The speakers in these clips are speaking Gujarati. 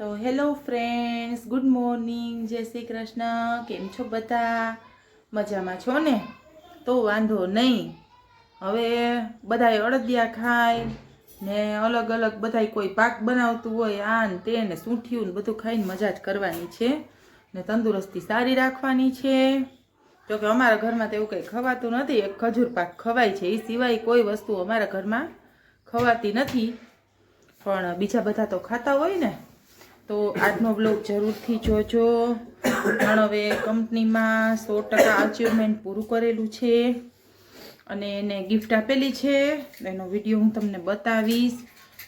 તો હેલો ફ્રેન્ડ્સ, ગુડ મોર્નિંગ. જય શ્રી કૃષ્ણ. કેમ છો બધા? મજામાં છો ને? તો વાંધો નહીં. હવે બધાય અડદિયા ખાય ને અલગ અલગ બધાય કોઈ પાક બનાવતું હોય આ ને તે ને સૂંઠિયું ને બધું ખાઈને મજા જ કરવાની છે ને તંદુરસ્તી સારી રાખવાની છે. જોકે અમારા ઘરમાં તો એવું કંઈ ખવાતું નથી. એક ખજૂર પાક ખવાય છે. એ સિવાય કોઈ વસ્તુ અમારા ઘરમાં ખવાતી નથી. પણ બીજા બધા તો ખાતા હોય ને તો આજનો બ્લોગ જરૂરથી જોજો. પણ હવે કંપનીમાં સો ટકા અચીવમેન્ટ પૂરું કરેલું છે. અને એને ગિફ્ટ આપેલી છે. એનો વીડિયો હું તમને બતાવીશ.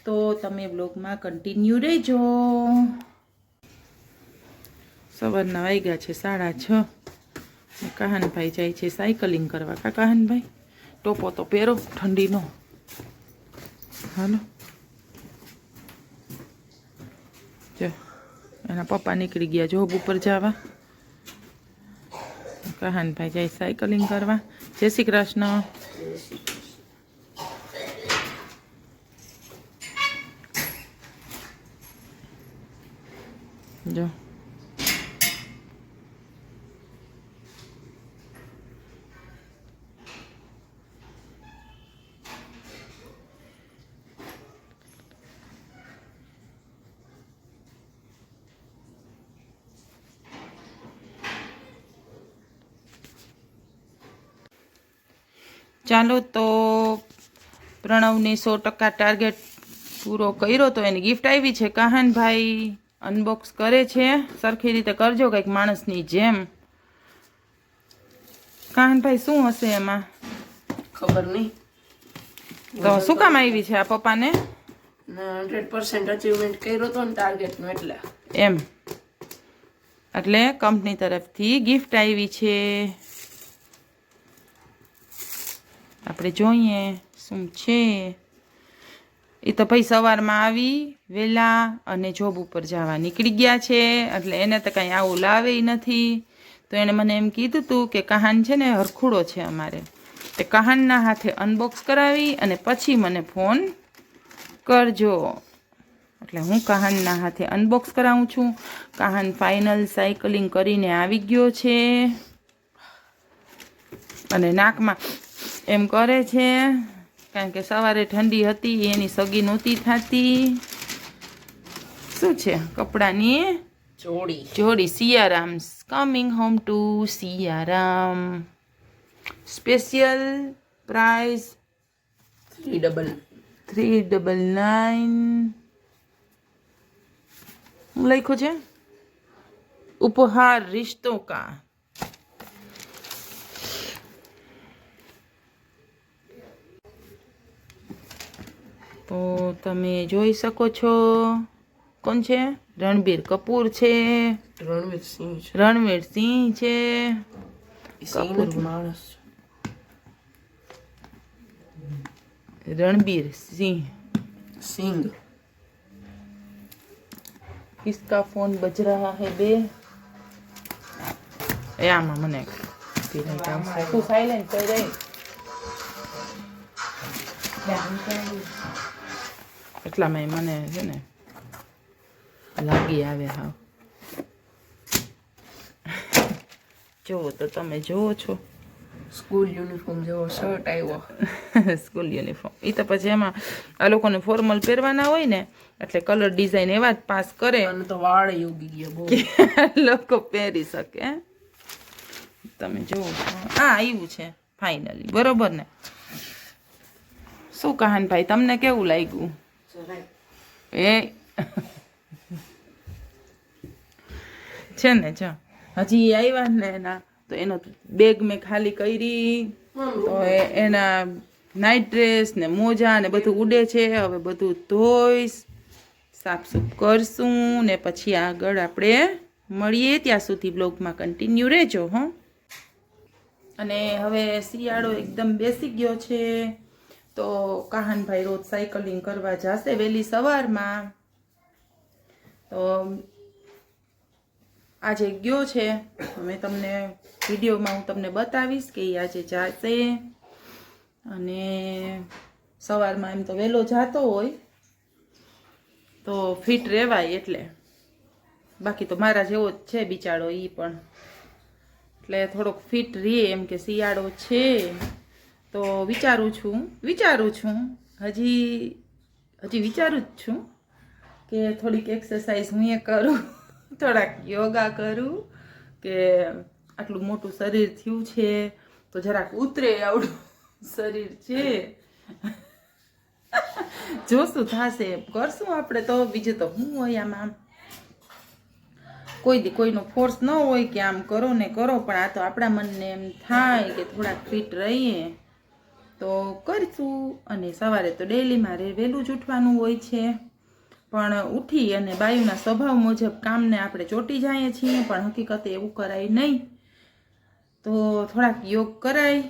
તો તમે બ્લોગમાં કન્ટિન્યુ રહેજો. સવારના વાગ્યા છે સાડા છ. કાહનભાઈ જાય છે સાયકલિંગ કરવા. કા કાહનભાઈ? ટોપો તો પહેરો, ઠંડીનો. હાલો જો એના પપ્પા નીકળી ગયા જોબ ઉપર જવા. કહાનભાઈ જાય સાયકલિંગ કરવા. જય શ્રી કૃષ્ણ. જો. ચાલો તો પ્રણવને સો ટકા ટાર્ગેટ પૂરો કર્યો તો એની ગિફ્ટ આવી છે. કહાનભાઈ અનબોક્સ કરે છે. સરખી રીતે કરજો કંઈક માણસની જેમ. કહાનભાઈ શું હશે એમાં? ખબર નહીં. તો શું કામ આવી છે આ પપ્પાને? હંડ્રેડ પર્સન્ટ અચીવમેન્ટ કર્યો હતો ને ટાર્ગેટનો એટલે. એમ. એટલે કંપની તરફથી ગિફ્ટ આવી છે. આપણે જોઈએ શું છે. એ તો ભાઈ સવારમાં આવી વહેલા અને જોબ ઉપર જવા નીકળી ગયા છે. એટલે એને તો કાંઈ આવું લાવે નથી. તો એણે મને એમ કીધું હતું કે કહાન છે ને, હરખુડો છે અમારે. તે કહાનના હાથે અનબોક્સ કરાવી અને પછી મને ફોન કરજો. એટલે હું કહાનના હાથે અનબોક્સ કરાવું છું. કહાન ફાઇનલ સાયકલિંગ કરીને આવી ગયો છે. અને નાકમાં એમ કરે છે કારણ કે સવારે ઠંડી હતી એની સગી નહોતી થતી. શું છે કપડાની? જોડી. જોડી Siyaram. Coming home to Siyaram. Special price three double three double nine લખ્યું છે? ઉપહાર રિશ્તો કા? તો તમે જોઈ શકો છો કોણ છે રણબીર કપૂર છે રણવીર સિંહ છે રણવીર સિંહ છે એ સિંહ કપૂર. નથી માણસ છે રણબીર સિંહ સિંગ किसका फोन बज रहा है बे એ આમાં મને પીરાઈ કામ તું સાયલેન્ટ થઈ રહી એટલામાં મને છે ને લાગી આવે હાવ. જુઓ તો તમે જુઓ છો. સ્કૂલ યુનિફોર્મ જેવો શર્ટ આવ્યો. સ્કૂલ યુનિફોર્મ એ તો પછી એમાં આ લોકોને ફોર્મલ પહેરવાના હોય ને એટલે કલર ડિઝાઇન એવા જ પાસ કરે. અને તો વાળ યોગી ગયા બહુ. લોકો પહેરી શકે તમે જુઓ. હા આવ્યું છે ફાઇનલી બરોબર ને? શું કહાન ભાઈ તમને કેવું લાગ્યું? એ. છે ને જો. હજી આવ્યા ને એના તો એનો બેગ મેં ખાલી કરી. તો એના નાઇટ ડ્રેસ ને મોજા ને બધું ઉડે છે. હવે બધું ધોઈશ સાફસૂફ કરશું ને પછી આગળ આપણે મળીએ. ત્યાં સુધી બ્લોગમાં કન્ટિન્યુ રહેજો હો. અને હવે શિયાળો એકદમ બેસી ગયો છે. તો કાહનભાઈ રોજ સાયકલિંગ કરવા જશે વહેલી સવારમાં. તો આજે ગયો છે. મેં તમને વિડીયોમાં હું તમને બતાવીશ કે એ આજે જાશે. અને સવારમાં એમ તો વહેલો જતો હોય. તો ફિટ રહેવાય એટલે. બાકી તો મારા જેવો જ છે બિચારો એ પણ. એટલે થોડોક ફિટ રહે એમ કે શિયાળો છે. તો વિચારું છું વિચારું છું. હજી હજી વિચારું જ છું કે થોડીક એક્સરસાઇઝ હું એ કરું, થોડાક યોગા કરું, કે આટલું મોટું શરીર થયું છે, તો જરાક ઉતરે આવડું શરીર છે. જોશું થશે, કરશું આપણે તો, બીજું તો હું હોય આમાં? કોઈ કોઈનો ફોર્સ ન હોય કે આમ કરો ને કરો, પણ આ તો આપણા મનને એમ થાય કે થોડાક ફિટ રહીએ. તો કરીશું અને સવારે તો ડેલી મારે વહેલું જ ઉઠવાનું હોય છે. પણ ઉઠી અને બાયુના સ્વભાવ મુજબ કામને આપણે ચોંટી જઈએ છીએ, પણ હકીકતે એવું કરાય નહીં. તો થોડાક યોગ કરાય,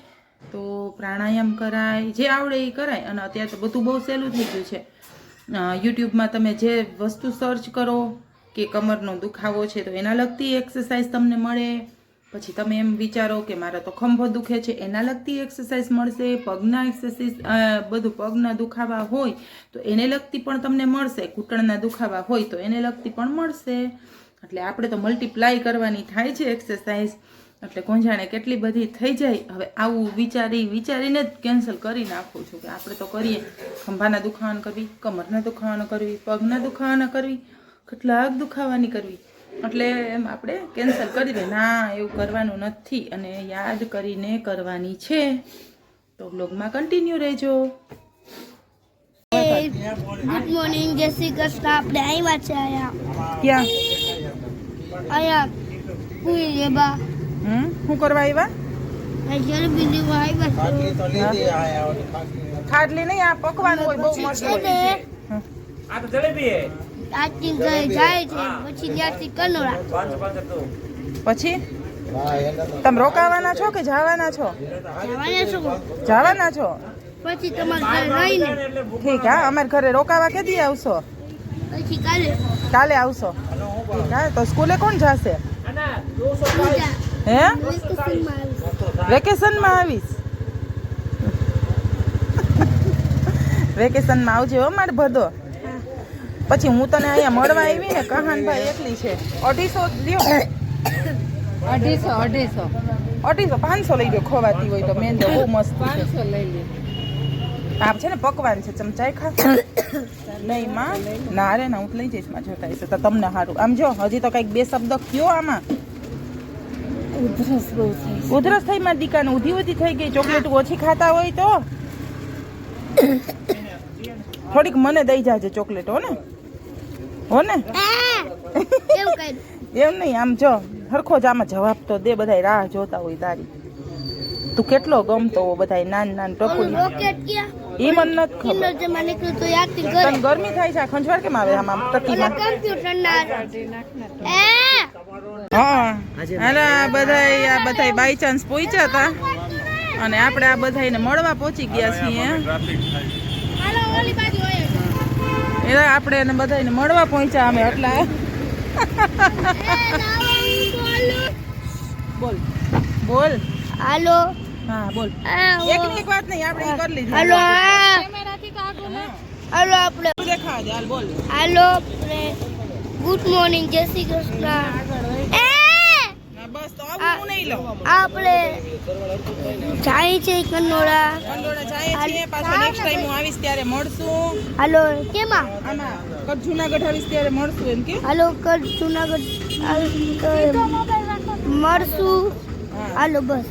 તો પ્રાણાયામ કરાય, જે આવડે એ કરાય. અને અત્યારે તો બધું બહુ સહેલું થઈ ગયું છે. યુટ્યુબમાં તમે જે વસ્તુ સર્ચ કરો કે કમરનો દુખાવો છે, તો એના લગતી એક્સરસાઇઝ તમને મળે. પછી તમે એમ વિચારો કે મારા તો ખંભો દુખે છે, એના લગતી એક્સરસાઇઝ મળશે, પગના એક્સરસાઇઝ બધું પગના દુખાવા હોય, તો એને લગતી પણ તમને મળશે. ઘૂંટણના દુખાવા હોય તો એને લગતી પણ મળશે. એટલે આપણે તો મલ્ટીપ્લાય કરવાની થાય છે એક્સરસાઇઝ એટલે કોણ જાણે કેટલી બધી થઈ જાય. હવે આવું વિચારી, વિચારીને જ કેન્સલ કરી નાખું છું કે આપણે તો કરીએ. ખંભાના દુખાવાના કરવી, કમરના દુખાવાના કરવી, પગના દુખાવાના કરવી, કેટલાક દુખાવાની કરવી. એટલે એમ આપણે કેન્સલ કરી દે ના એવું કરવાનું નથી અને યાદ કરીને કરવાની છે. તો બ્લોગમાં કન્ટિન્યુ રહેજો. ગુડ મોર્નિંગ જય શ્રી કૃષ્ણ. આપણે આવ્યા છે અહીંયા. ક્યાં? અહીંયા પૂરી લેબા હમ? શું કરવા આવ્યા લેવા ખાટલી નહીં આ પકવાનું હોય બહુ મસ્ત આ તો જલેબી ઘરે જાય છે. પછી ત્યાંથી તો પછી? તમે રોકાવાના છો કે જવાના છો? જવાના છો. પછી તમારે ઘરે રહીને. ઠીક હા અમારે ઘરે રોકાવા કેદી આવશો? પછી કાલે. કાલે આવશો. ઠીક હા તો સ્કૂલે કોણ જશે? હે? વેકેશનમાં આવીશ. વેકેશનમાં આવીશ. વેકેશનમાં આવજે હો મારે ભદો. પછી હું તને અહીંયા મળવા આવી ને કહાનભાઈ એકલી છે. અઢીસો લ્યો. અઢીસો અઢીસો. અઢીસો પાંચસો લઈ લો ખોવાતી હોય તો. મેંદો બહુ મસ્ત પાંચસો લઈ લે આમ છે ને પકવાન છે. ચમચાઈ ખા? નહીં માં. ના રે ના હું લઈ જઈશમાં જોતા હશે તો તમને સારું આમ જો હજી તો કંઈક બે શબ્દ કયો આમાં. ઉધરસ બહુ ઉધરસ થઈ માં દીકાને ઉધી ઉધી થઈ ગઈ. ચોકલેટ ઓછી ખાતા હોય તો? થોડીક મને દઈ જાજે ચોકલેટ હો ને. હો. ને એવું એમ નહીં આમ જો સરખો જ આમાં જવાબ તો દે બધાય રાહ જોતા હોય તારી. તું કેટલો ગમતો હો બધાય નાન નાન ટપુડી એ મને નથી ખબર. તને ગરમી થાય છે આ ખંજવાળ કેમ આવે આમ આમ ટકીમાં કમ્પ્યુટરના. હા. હાલો આ બધાય આ બધાય બાય ચાન્સ પહોંચ્યા હતા. અને આપણે આ બધાયને મળવા પહોંચી ગયા છીએ. હાલો ઓલી બાજુ હોય એટલે આપણે એને બધાયને મળવા પહોંચ્યા અમે એટલા બોલ. બોલ. હાલો. હા બોલ. આ એક ની એક વાત નહીં આપણે ઈ કરી લીધી. હાલો આ હાલો આપણે. તું દેખાડ દે હાલ બોલ. હાલો આપણે. ગુડ મોર્નિંગ જય શ્રી કૃષ્ણ એ હા, બસ તો આવું હું નહીં લઉં આપણે જાય છે કનોડા કંડોળા. જાય છે. પાછો નેક્સ્ટ ટાઈમ હું આવીશ ત્યારે મળશું. હાલો કેમાં? આમાં કચ્છ જુનાગઢ આવીશ ત્યારે મળશું એમ કે? હાલો કર જુનાગઢ મળશું. હાલો બસ.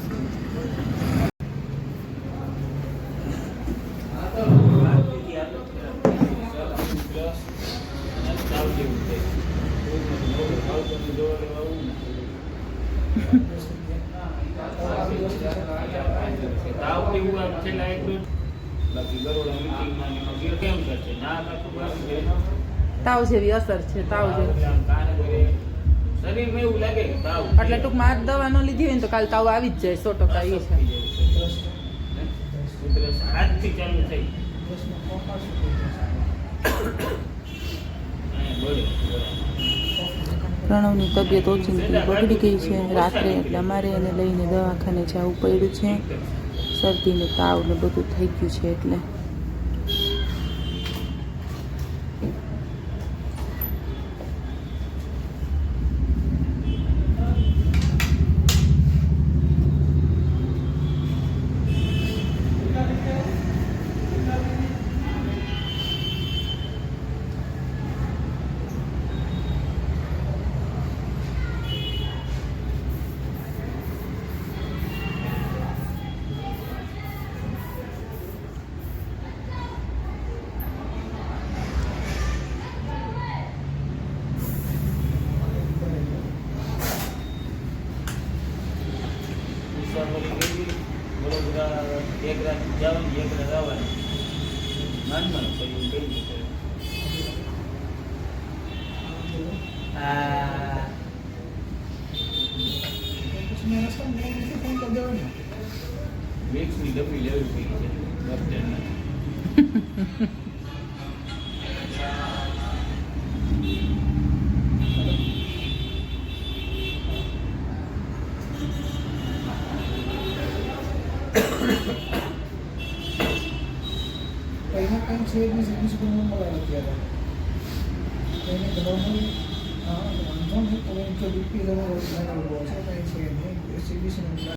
તાવ કેવું આમ છેલ્લા એક દોઢ બાકી ગરોડા મીટિંગમાં ને એમાં ગીર કેમ કરશે ના તાવ જેવી અસર છે તાવ જેવી. આમ કાને કરે. શરીરમાં એવું લાગે તાવ એટલે ટૂંકમાં આજ દવા ન લીધી હોય તો કાલ તાવ આવી જ જાય સો ટકા એ છે. આજથી ચાલુ થઈ પ્રણવની તબિયત ઓછી બગડી ગઈ છે. રાત્રે એટલે અમારે એને લઈને દવાખાને જવું પડ્યું છે. શરદી ને તાવ ને બધું થઈ ગયું છે એટલે So yung Makes me the feel છે જ નહીં સર્વિસ પણ ન મળે અત્યારે એને નોર્મલી વાંધો નહીં તો એમ કે